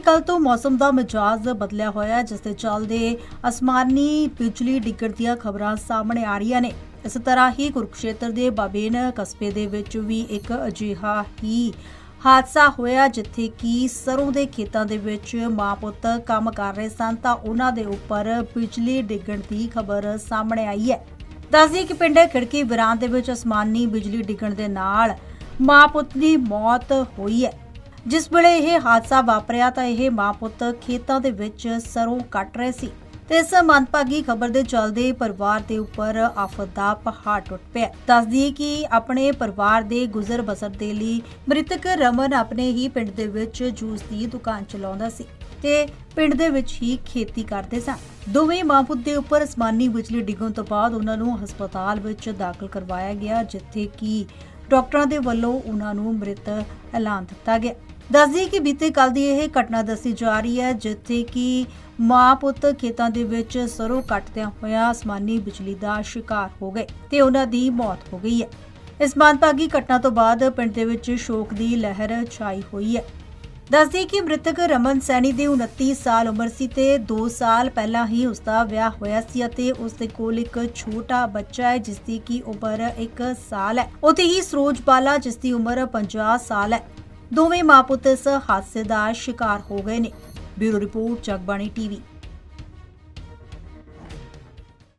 ਕੱਲ ਤੋਂ ਮੌਸਮ ਦਾ ਮਿਜਾਜ਼ ਬਦਲਿਆ ਹੋਇਆ ਹੈ, ਜਿਸ ਦੇ ਚੱਲਦੇ ਅਸਮਾਨੀ ਬਿਜਲੀ ਡਿੱਗਣ ਦੀਆਂ ਖਬਰਾਂ ਸਾਹਮਣੇ ਆ ਰਹੀਆਂ ਨੇ। ਇਸ ਤਰ੍ਹਾਂ ਹੀ ਕੁਰੂਕਸ਼ੇਤਰ ਦੇ ਬਾਬੇਨ ਕਸਬੇ ਦੇ ਵਿੱਚ ਵੀ ਇੱਕ ਅਜਿਹਾ ਹੀ ਹਾਦਸਾ ਹੋਇਆ ਜਿੱਥੇ ਕਿ ਸਰੋਂ ਦੇ ਖੇਤਾਂ ਦੇ ਵਿੱਚ ਮਾਂ ਪੁੱਤ ਕੰਮ ਕਰ ਰਹੇ ਸਨ ਤਾਂ ਉਹਨਾਂ ਦੇ ਉੱਪਰ ਬਿਜਲੀ ਡਿੱਗਣ ਦੀ ਖਬਰ ਸਾਹਮਣੇ ਆਈ ਹੈ। ਦੱਸਦੀ ਕਿ ਪਿੰਡ ਖਿੜਕੀ ਵਿਰਾਂ ਦੇ ਵਿੱਚ ਅਸਮਾਨੀ ਬਿਜਲੀ ਡਿੱਗਣ ਦੇ ਨਾਲ ਮਾਂ ਪੁੱਤ ਦੀ ਮੌਤ ਹੋਈ ਹੈ। ਜਿਸ ਵੇਲੇ ਇਹ ਹਾਦਸਾ ਵਾਪਰਿਆ ਤਾਂ ਇਹ ਮਾਂ ਪੁੱਤ ਖੇਤਾਂ ਦੇ ਵਿੱਚ ਸਰੋਂ ਕੱਟ ਰਹੇ ਸੀ। ਤੇ ਇਸ ਮੰਦਭਾਗੀ ਖਬਰ ਦੇ ਚੱਲਦੇ ਪਰਿਵਾਰ ਦੇ ਉੱਪਰ ਆਫਤ ਦਾ ਪਹਾੜ ਟੁੱਟ ਪਿਆ। ਦੱਸਦੀ ਕਿ ਆਪਣੇ ਪਰਿਵਾਰ ਦੇ ਗੁਜ਼ਰ ਬਸਰ ਦੇ ਲਈ ਮ੍ਰਿਤਕ ਰਮਨ ਆਪਣੇ ਹੀ ਪਿੰਡ ਦੇ ਵਿੱਚ ਜੂਸ ਦੀ ਦੁਕਾਨ ਚਲਾਉਂਦਾ ਸੀ ਤੇ ਪਿੰਡ ਦੇ ਵਿੱਚ ਹੀ ਖੇਤੀ ਕਰਦੇ ਸਨ। ਦੋਵੇਂ ਮਾਂ ਪੁੱਤ ਦੇ ਉੱਪਰ ਅਸਮਾਨੀ ਬਿਜਲੀ ਡਿੱਗਣ ਤੋਂ ਬਾਅਦ ਉਹਨਾਂ ਨੂੰ ਹਸਪਤਾਲ ਵਿੱਚ ਦਾਖਲ ਕਰਵਾਇਆ ਗਿਆ, ਜਿੱਥੇ ਕਿ ਡਾਕਟਰਾਂ ਦੇ ਵੱਲੋਂ ਉਹਨਾਂ ਨੂੰ ਮ੍ਰਿਤ ਐਲਾਨ ਦਿੱਤਾ ਗਿਆ। ਦੱਸਦੀ ਕਿ ਬੀਤੇ ਕੱਲ ਦੀ ਇਹ ਘਟਨਾ ਦੱਸੀ ਜਾ ਰਹੀ ਹੈ, ਜਿੱਥੇ ਕਿ ਮਾਂ ਪੁੱਤ ਖੇਤਾਂ ਦੇ ਵਿੱਚ ਸਰੋਂ ਕੱਟਦਿਆਂ ਹੋਇਆ ਅਸਮਾਨੀ ਬਿਜਲੀ ਦਾ ਸ਼ਿਕਾਰ ਹੋ ਗਏ ਤੇ ਉਹਨਾਂ ਦੀ ਮੌਤ ਹੋ ਗਈ ਹੈ। ਇਸ ਮੰਦਭਾਗੀ ਘਟਨਾ ਤੋਂ ਬਾਅਦ ਪਿੰਡ ਦੇ ਵਿੱਚ ਸ਼ੋਕ ਦੀ ਲਹਿਰ ਛਾਈ ਹੋਈ ਹੈ। ਦੱਸਦੀ ਕਿ ਮ੍ਰਿਤਕ ਰਮਨ ਸੈਣੀ ਦੀ 29 ਸਾਲ ਉਮਰ ਸੀ ਤੇ 2 ਸਾਲ ਪਹਿਲਾਂ ਹੀ ਉਸ ਦਾ ਵਿਆਹ ਹੋਇਆ ਸੀ ਅਤੇ ਉਸ ਦੇ ਕੋਲ ਇੱਕ ਛੋਟਾ ਬੱਚਾ ਹੈ ਜਿਸ ਦੀ ਕੀ ਉਮਰ 1 ਸਾਲ ਹੈ। ਉਤੇ ਹੀ ਸਰੋਜ ਬਾਲਾ ਜਿਸ ਦੀ ਉਮਰ 50 ਸਾਲ ਹੈ। ਦੋਵੇਂ ਮਾਂ ਪੁੱਤ ਇਸ ਹਾਦਸੇ ਦਾ ਸ਼ਿਕਾਰ ਹੋ ਗਏ ਨੇ। Bureau report Jagbani TV.